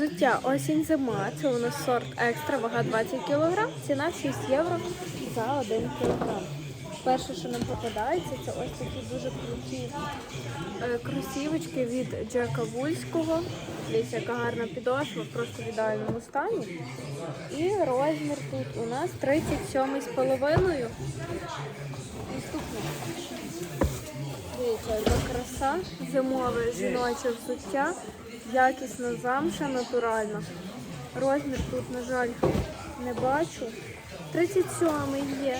Взуття осінь зима. Це у нас сорт екстра, вага 20 кг, ціна 6 євро за 1 кг. Перше, що нам попадається, це ось такі дуже круті е, кросівочки від Джека Вульського. Дивіться, яка гарна підошва, просто в ідеальному стані. І розмір тут у нас 37 з половиною. Наступне. Дивіться, яка краса, зимове жіноче взуття, якісна замша, натуральна. Розмір тут, на жаль, не бачу. 37 є.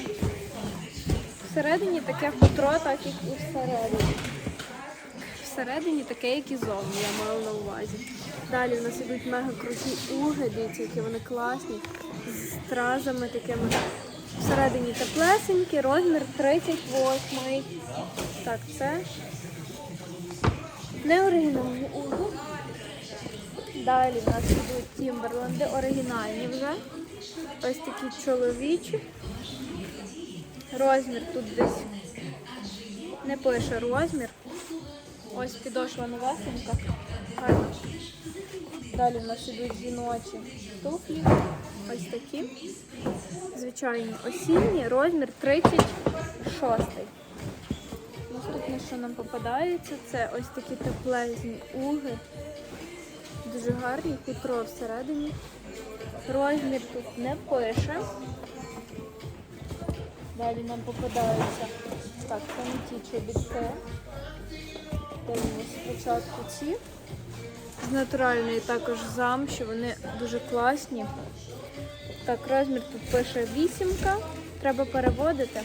Всередині таке хутро, так як і всередині. Всередині таке, як і зовні, я мала на увазі. Далі в нас ідуть мега круті уги, дивіться, які вони класні, з стразами такими. Всередині теплесенькі, розмір 38. Так, це не оригінальні уги. Далі в нас ідуть Тімберленди, оригінальні вже. Ось такі чоловічі. Розмір тут десь не пише розмір. Ось підошва новесенька. Далі в нас ідуть жіночі туфлі. Ось такі. Звичайні осінні, розмір 36. Наступне, що нам попадається, це ось такі теплезні уги. Дуже гарні, хутро всередині. Розмір тут не пише. Далі нам попадаються так, не ті чобітки. Дивимося спочатку ці. З натуральної також замші, вони дуже класні. Так, розмір тут пише вісімка. Треба переводити.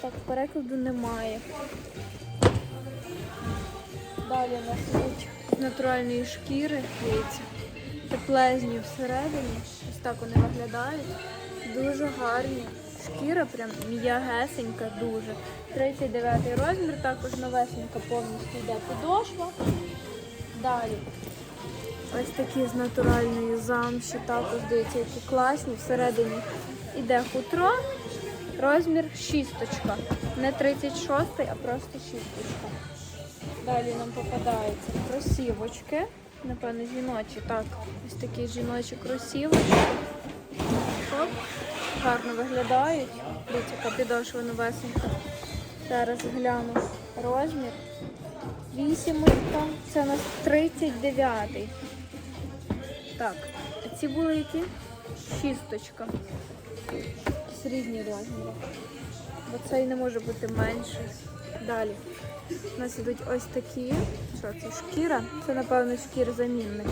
Так, перекладу немає. Далі у нас з натуральної шкіри, дивіться, теплезні всередині. Ось так вони виглядають. Дуже гарні. Шкіра прям м'ягесенька дуже. 39 розмір, також новесенька повністю йде підошва. Далі. Ось такі з натуральної замші, також дивіться, які класні. Всередині йде хутро. Розмір шісточка. Не 36, а просто шісточка. Далі нам попадаються кросівочки. Напевно, жіночі. Так, ось такі жіночі кросівочки. Гарно виглядають. Дивіться, яка підошва новесенька. Зараз гляну розмір. Вісімочка. Це у нас 39-й. Так, ці були які? Шісточка. Якісь різні розміри. Бо цей не може бути менший. Далі. У нас ідуть ось такі. Що це? Шкіра? Це, напевно, шкір замінник.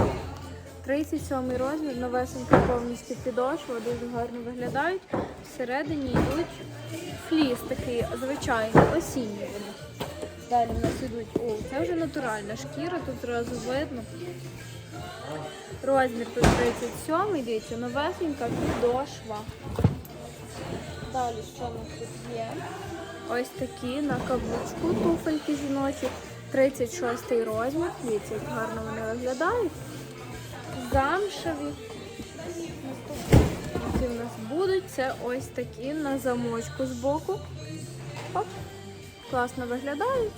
37 розмір, новесенька повністю підошва, дуже гарно виглядають. Всередині йдуть фліс такий, звичайний, осінній вони. Далі в нас йдуть, о, це вже натуральна шкіра, тут зразу видно. Розмір тут 37, дивіться, новесенька підошва. Далі що у нас тут є? Ось такі на каблучку туфельки жіночі. 36 розмір. Дивіться, як гарно вони виглядають. Замшеві. Які в нас будуть, це ось такі на замочку з боку. Оп. Класно виглядають.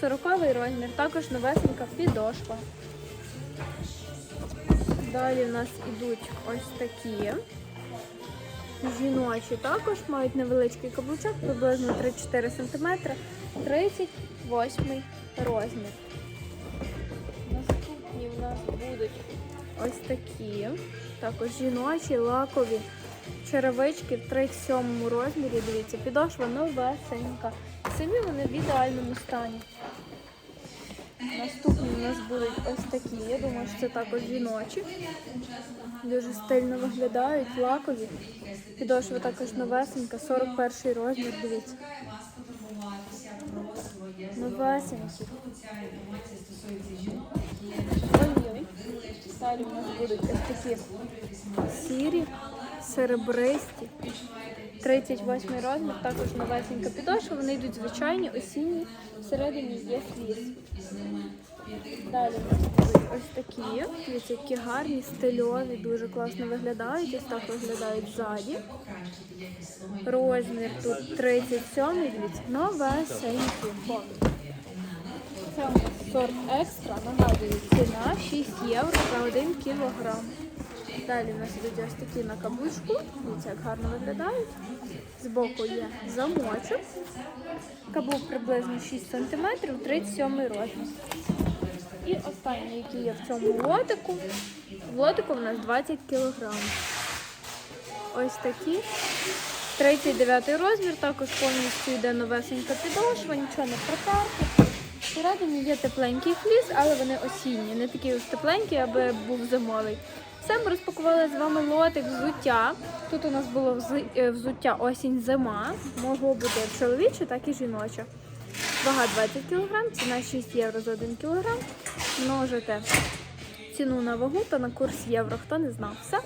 40 розмір, також новесенька підошва. Далі в нас ідуть ось такі. Жіночі також мають невеличкий каблучок, приблизно 3-4 см, 38 розмір. Наступні в нас будуть ось такі, також жіночі, лакові черевички в 37 розмірі. Дивіться, підошва новесенька. Самі вони в ідеальному стані. Наступні у нас будуть ось такі. Я думаю, що це також жіночі. Дуже стильно виглядають, лакові. Підошва також новесенька, 41 розмір, дивіться. Новесенькі. Далі у нас будуть ось такі сірі, серебристі. 38 розмір, також новесенька підошва. Вони йдуть звичайні, осінні, всередині є фліс. Далі ось такі, дивіться, які гарні, стильові, дуже класно виглядають. Ось так виглядають ззаді. Розмір тут 37, дивіться, новесенький. Це у нас сорт екстра. Нагадую, ціна 6 євро за 1 кілограм. Далі в нас йдуть ось такі на каблучку. Дивіться, як гарно виглядають. Збоку є замочок. Каблук приблизно 6 см, 37 розмір. І останній, який є в цьому лотику. В лотику в нас 20 кг. Ось такі. 39 розмір, також повністю йде новесенька підошва, нічого не протерти. Всередині є тепленький фліс, але вони осінні, не такі ось тепленькі, аби був зимовий. Все, ми розпакували з вами лотик взуття. Тут у нас було е, взуття осінь-зима. Могло бути як чоловіче, так і жіноче. Вага 20 кг, ціна 6 євро за 1 кг. Множите ціну на вагу та на курс євро, хто не знав. Все.